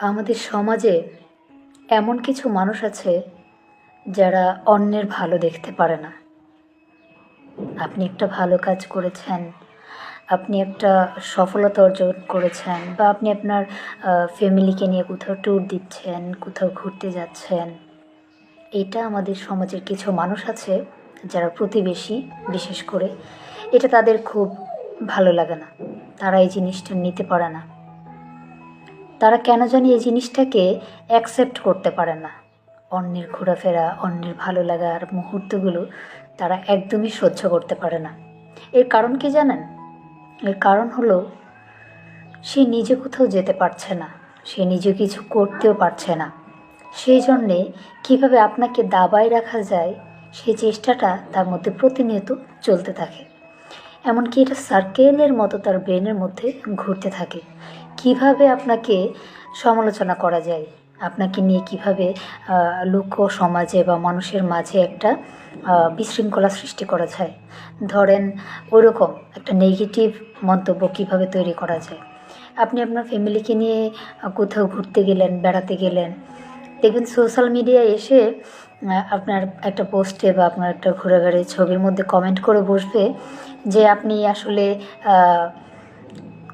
আমাদের সমাজে এমন কিছু মানুষ আছে যারা অন্যের ভালো দেখতে পারে না। আপনি একটা ভালো কাজ করেছেন, আপনি একটা সফলতা অর্জন করেছেন বা আপনি আপনার ফ্যামিলিকে নিয়ে কোথাও ট্যুর দিচ্ছেন, কোথাও ঘুরতে যাচ্ছেন, এটা আমাদের সমাজের কিছু মানুষ আছে যারা প্রতিবেশী বিশেষ করে, এটা তাদের খুব ভালো লাগে না। তারা এই জিনিসটা নিতে পারে না। তারা কেন জানি এই জিনিসটাকে অ্যাকসেপ্ট করতে পারে না। অন্যের ঘোরাফেরা, অন্যের ভালো লাগার মুহূর্তগুলো তারা একদমই সহ্য করতে পারে না। এর কারণ কি জানেন? এর কারণ হলো, সে নিজে কোথাও যেতে পারছে না। সে নিজে কিছু করতেও পারছে না। সেই জন্যে কীভাবে আপনাকে দাবায় রাখা যায় সেই চেষ্টাটা তার মধ্যে প্রতিনিয়ত চলতে থাকে। এমনকি এটা সার্কেলের মতো তার ব্রেনের মধ্যে ঘুরতে থাকে। কীভাবে আপনাকে সমালোচনা করা যায়? আপনাকে নিয়ে কীভাবে লোক সমাজে বা মানুষের মাঝে একটা বিশৃঙ্খলা সৃষ্টি করা যায়? ধরেন, ওরকম একটা নেগেটিভ মন্তব্য কীভাবে তৈরি করা যায়? আপনি আপনার ফ্যামিলিকে নিয়ে কোথাও ঘুরতে গেলেন, বেড়াতে গেলেন দেখবেন সোশ্যাল মিডিয়ায় এসে আপনার একটা পোস্টে বা আপনার একটা ঘোরাঘুরি ছবির মধ্যে কমেন্ট করে বসবে যে আপনি আসলে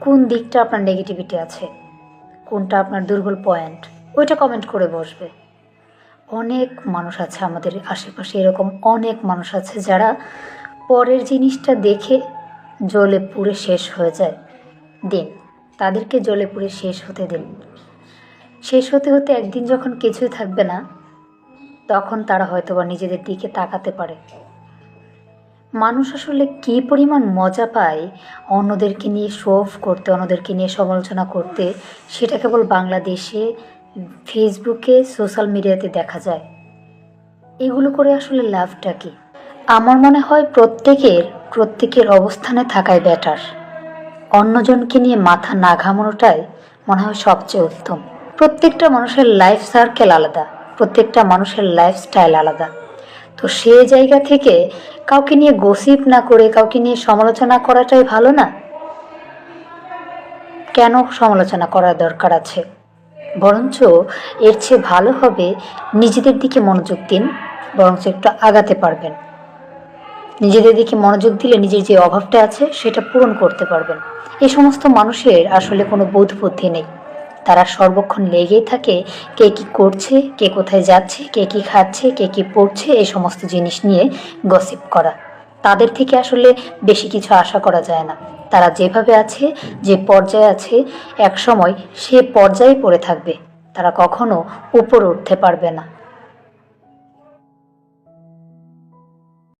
কোন দিকটা আপনার নেগেটিভিটি আছে? কোনটা আপনার দুর্বল পয়েন্ট ওইটা কমেন্ট করে বসবে। অনেক মানুষ আছে আমাদের আশেপাশে, এরকম অনেক মানুষ আছে যারা পরের জিনিসটা দেখে জলে পুড়ে শেষ হয়ে যায় দিন। তাদেরকে জলে পুড়ে শেষ হতে দিন। শেষ হতে হতে একদিন যখন কিছুই থাকবে না, তখন তারা হয়তো বা নিজেদের দিকে তাকাতে পারে। মানুষ আসলে কী পরিমাণ মজা পায় অন্যদেরকে নিয়ে শো অফ করতে, অন্যদেরকে নিয়ে সমালোচনা করতে, সেটা কেবল বাংলাদেশে, ফেসবুকে, সোশ্যাল মিডিয়াতে দেখা যায়। এগুলো করে আসলে লাভটা কি? আমার মনে হয় প্রত্যেকের প্রত্যেকের অবস্থানে থাকাই বেটার অন্যজনকে নিয়ে মাথা না ঘামানোটাই মনে হয় সবচেয়ে উত্তম। প্রত্যেকটা মানুষের লাইফ সার্কেল আলাদা, প্রত্যেকটা মানুষের লাইফস্টাইল আলাদা। তো সে জায়গা থেকে কাউকে নিয়ে গসিপ না করে, কাউকে নিয়ে সমালোচনা করাটাই ভালো না? কেন সমালোচনা করার দরকার আছে? বরঞ্চ এর চেয়ে ভালো হবে নিজেদের দিকে মনোযোগ দিন, বরঞ্চ একটু আগাতে পারবেন। নিজেদের দিকে মনোযোগ দিলে নিজের যে অভাবটা আছে, সেটা পূরণ করতে পারবেন। এই সমস্ত মানুষের আসলে কোনো বোধ বুদ্ধি নেই। তারা সর্বক্ষণ লেগেই থাকে, কে কি করছে, কে কোথায় যাচ্ছে, কে কি খাচ্ছে, কে কি পড়ছে, এই সমস্ত জিনিস নিয়ে গসিপ করা। তাদের থেকে আসলে বেশি কিছু আশা করা যায় না। তারা যেভাবে আছে, যে পর্যায়ে আছে, একসময় সে পর্যায়ে পড়ে থাকবে। তারা কখনো উপরে উঠতে পারবে না।